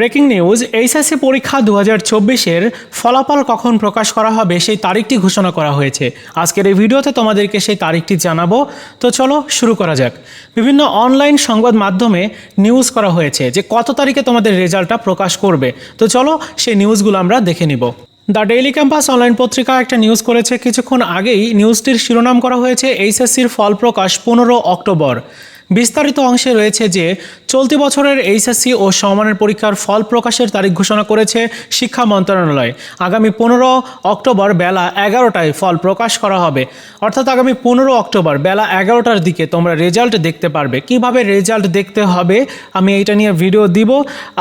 Breaking news, HSC পরীক্ষা দু হাজার চব্বিশের ফলাফল কখন প্রকাশ করা হবে সেই তারিখটি ঘোষণা করা হয়েছে। আজকের এই ভিডিওতে তোমাদেরকে সেই তারিখটি জানাব। তো চলো শুরু করা যাক। বিভিন্ন অনলাইন সংবাদ মাধ্যমে নিউজ করা হয়েছে যে কত তারিখে তোমাদের রেজাল্টটা প্রকাশ করবে। তো চলো সেই নিউজগুলো আমরা দেখে নিব। দ্য ডেইলি ক্যাম্পাস অনলাইন পত্রিকা একটা নিউজ করেছে, কিছুক্ষণ আগেই নিউজটির শিরোনাম করা হয়েছে, এইচএসসির ফল প্রকাশ পনেরো অক্টোবর। বিস্তারিত অংশে রয়েছে যে চলতি বছরের এইচএসসি ও সমমানের পরীক্ষার ফল প্রকাশের তারিখ ঘোষণা করেছে শিক্ষা মন্ত্রণালয়। আগামী পনেরো অক্টোবর বেলা এগারোটায় ফল প্রকাশ করা হবে। অর্থাৎ আগামী পনেরো অক্টোবর বেলা এগারোটার দিকে তোমরা রেজাল্ট দেখতে পারবে। কীভাবে রেজাল্ট দেখতে হবে আমি এইটা নিয়ে ভিডিও দিব।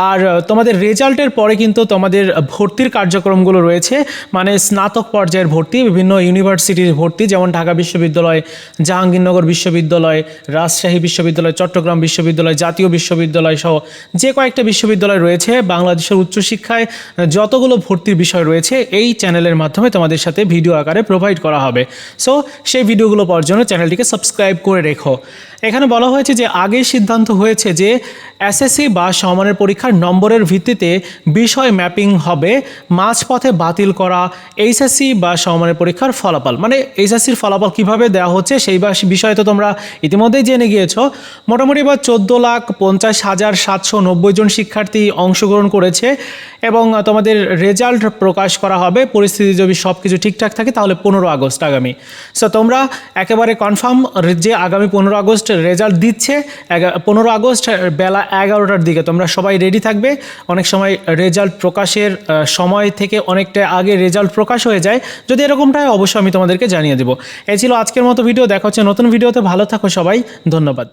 আর তোমাদের রেজাল্টের পরে কিন্তু তোমাদের ভর্তির কার্যক্রমগুলো রয়েছে। মানে স্নাতক পর্যায়ের ভর্তি, বিভিন্ন ইউনিভার্সিটির ভর্তি, যেমন ঢাকা বিশ্ববিদ্যালয়, জাহাঙ্গীরনগর বিশ্ববিদ্যালয়, রাজশাহী বিশ্ববিদ্যালয়, চট্টগ্রাম বিশ্ববিদ্যালয় জাতীয় বিশ্ববিদ্যালয় সহ যে কয়েকটা বিশ্ববিদ্যালয় রয়েছে, বাংলাদেশের উচ্চশিক্ষায় যতগুলো ভর্তির বিষয় রয়েছে, এই চ্যানেলের মাধ্যমে তোমাদের সাথে ভিডিও আকারে প্রোভাইড করা হবে। সো সেই ভিডিওগুলো পাওয়ার জন্য চ্যানেলটিকে সাবস্ক্রাইব করে রেখো। এখানে বলা হয়েছে যে, আগেই সিদ্ধান্ত হয়েছে যে এসএসসি বা সমানের পরীক্ষার নম্বরের ভিত্তিতে বিষয় ম্যাপিং হবে, মাঝপথে বাতিল করা এইচএসসি বা সমানের পরীক্ষার ফলাফল। মানে এইচএসসির ফলাফল কীভাবে দেওয়া হচ্ছে, সেই বিষয়ে তো তোমরা ইতিমধ্যেই জেনে গিয়েছো। মোটামুটি বা চোদ্দ লাখ পঞ্চাশ হাজার সাতশো নব্বই জন শিক্ষার্থী অংশগ্রহণ করেছে এবং তোমাদের রেজাল্ট প্রকাশ করা হবে, পরিস্থিতি যদি সব কিছু ঠিকঠাক থাকে তাহলে পনেরো আগস্ট আগামী। সো তোমরা একেবারে কনফার্ম যে আগামী পনেরো আগস্ট রেজাল্ট দিচ্ছে পনেরো আগস্ট বেলা এগারোটার দিকে তোমরা সবাই রেডি থাকবে। অনেক সময় রেজাল্ট প্রকাশের সময় থেকে অনেকটা আগে রেজাল্ট প্রকাশ হয়ে যায়। যদি এরকমটা হয়, অবশ্যই আমি তোমাদেরকে জানিয়ে দেবো। এই ছিল আজকের মতো ভিডিও দেখা হচ্ছে নতুন ভিডিওতে ভালো থাকো সবাই, ধন্যবাদ।